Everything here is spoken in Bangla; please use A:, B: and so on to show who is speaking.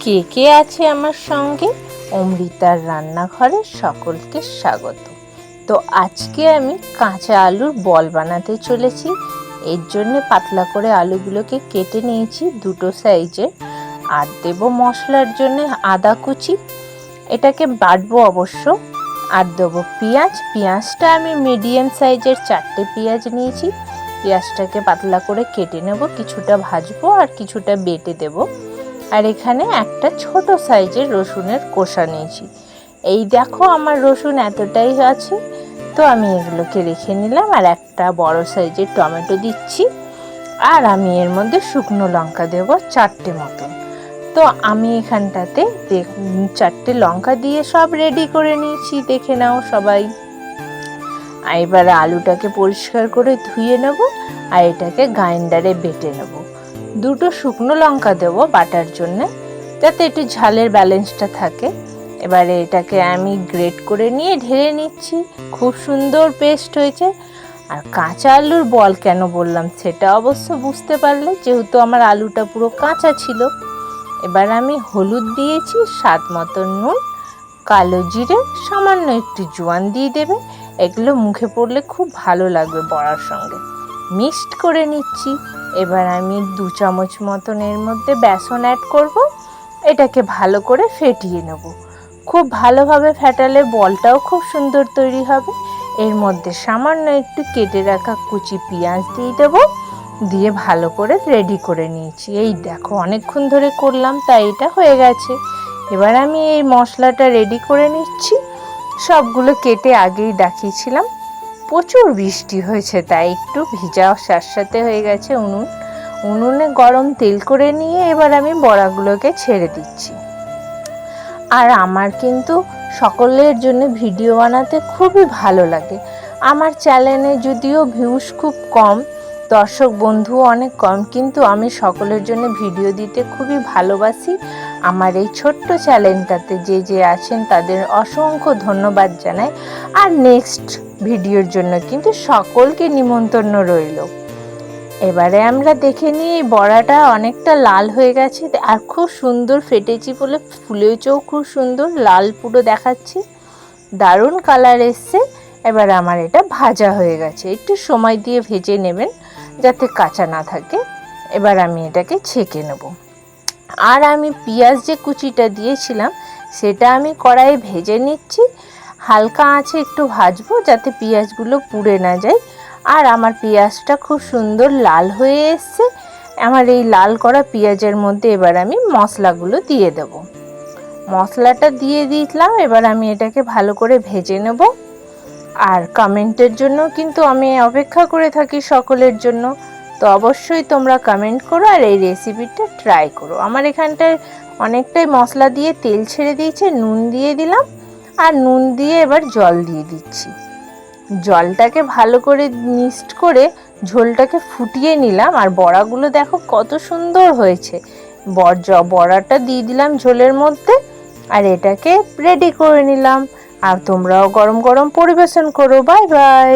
A: কে কে আছে আমার সঙ্গে? অমৃতার রান্নাঘরে সকলকে স্বাগত। তো আজকে আমি কাঁচা আলুর বল বানাতে চলেছি। এর জন্য পাতলা করে আলুগুলোকে কেটে নিয়েছি দুটো সাইজের আর দেব মশলার জন্য আদা কুচি। এটাকে বাটবো অবশ্য। আর দেবো পেঁয়াজ। পেঁয়াজটা আমি মিডিয়াম সাইজের চারটে পেঁয়াজ নিয়েছি। পেঁয়াজটাকে পাতলা করে কেটে নেব। কিছুটা ভাজবো আর কিছুটা বেটে দেবো। আর এখানে একটা ছোট সাইজের রসুনের কোষা নিয়েছি। এই দেখো আমার রসুন এতটাই আছে। তো আমি এগুলোকে রেখে নিলাম আর একটা বড় সাইজের টমেটো দিচ্ছি। আর আমি এর মধ্যে শুকনো লঙ্কা দেব চারটে মতন তো আমি এখানটাতে চারটে লঙ্কা দিয়ে সব রেডি করে নিয়েছি, দেখে নাও সবাই। আর এবার আলুটাকে পরিষ্কার করে ধুয়ে নেব আর এটাকে গ্রাইন্ডারে বেটে নেব। দুটো শুকনো লঙ্কা দেব বাটার জন্য। যাতে একটু ঝালের ব্যালেন্সটা থাকে। এবারে এটাকে আমি গ্রেট করে নিয়ে ঢেলে নিচ্ছি। খুব সুন্দর পেস্ট হয়েছে। আর কাঁচা আলুর বল কেন বললাম সেটা অবশ্য বুঝতে পারলে, যেহেতু আমার আলুটা পুরো কাঁচা ছিল। এবার আমি হলুদ দিয়েছি, স্বাদ মতো নুন, কালো জিরে, সামান্য একটু জোয়ান দিয়ে দেবে। এগুলো মুখে পড়লে খুব ভালো লাগবে বড়ার সঙ্গে। মিক্সড করে নিচ্ছি। এবার আমি দু চামচ মতন এর মধ্যে বেসন অ্যাড করব। এটাকে ভালো করে ফেটিয়ে নেব। খুব ভালোভাবে ফেটালে বলটাও খুব সুন্দর তৈরি হবে। এর মধ্যে সামান্য একটু কেটে রাখা কুচি পেঁয়াজ দিয়ে দেব। দিয়ে ভালো করে রেডি করে নিয়েছি। এই দেখো, অনেকক্ষণ ধরে করলাম, তাই এটা হয়ে গেছে। এবার আমি এই মশলাটা রেডি করে নিচ্ছি। সবগুলো কেটে আগেই দেখিয়েছিলাম। প্রচুর বৃষ্টি হয়েছে, তাই একটু ভিজা সাথে হয়ে গেছে উনুন। উনুনে গরম তেল করে নিয়ে এবার আমি বড়াগুলোকে ছেড়ে দিচ্ছি। আর আমার কিন্তু সকলের জন্য ভিডিও বানাতে খুবই ভালো লাগে। আমার চ্যানেলে যদিও ভিউস খুব কম, দর্শক বন্ধু অনেক কম, কিন্তু আমি সকলের জন্য ভিডিও দিতে খুবই ভালোবাসি। আমার এই ছোট্ট চ্যানেলটাতে যে যে আছেন তাদের অসংখ্য ধন্যবাদ জানাই। আর নেক্সট ভিডিওর জন্য, কিন্তু সকলকে নিমন্ত্রণ রইল। এবারে আমরা দেখে নিই এই বড়াটা অনেকটা লাল হয়ে গেছে, আর খুব সুন্দর ফেটেছি বলে ফুলেছেও খুব সুন্দর, লাল পুরো দেখাচ্ছে। দারুণ কালার এসছে, এবার আমার এটা ভাজা হয়ে গেছে। একটু সময় দিয়ে ভেজে নেবেন, যাতে কাঁচা না থাকে। এবার আমি এটাকে ছেঁকে নেব। আর আমি পেঁয়াজ যে কুচিটা দিয়েছিলাম, সেটা আমি কড়াইয়ে ভেজে নিচ্ছি। হালকা আঁচে একটু ভাজবো যাতে পেঁয়াজগুলো পুড়ে না যায়। আর আমার পেঁয়াজটা খুব সুন্দর লাল হয়ে এসছে। আমার এই লাল করা পেঁয়াজের মধ্যে এবার আমি মশলাগুলো দিয়ে দেব। মশলাটা দিয়ে দিলাম, এবার আমি এটাকে ভালো করে ভেজে নেব। আর কমেন্টের জন্য কিন্তু আমি অপেক্ষা করে থাকি সকলের জন্য। তো অবশ্যই তোমরা কমেন্ট করো আর এই রেসিপিটা ট্রাই করো। আমার এখানটায় অনেকটাই মশলা দিয়ে তেল ছেড়ে দিয়েছে, নুন দিয়ে দিলাম। আর নুন দিয়ে এবার জল দিয়ে দিচ্ছি। জলটাকে ভালো করে মিক্সড করে ঝোলটাকে ফুটিয়ে নিলাম। আর বড়াগুলো দেখো কত সুন্দর হয়েছে। বড়াটা দিয়ে দিলাম ঝোলের মধ্যে আর এটাকে রেডি করে নিলাম। আর তোমরাও গরম গরম পরিবেশন করো। Bye bye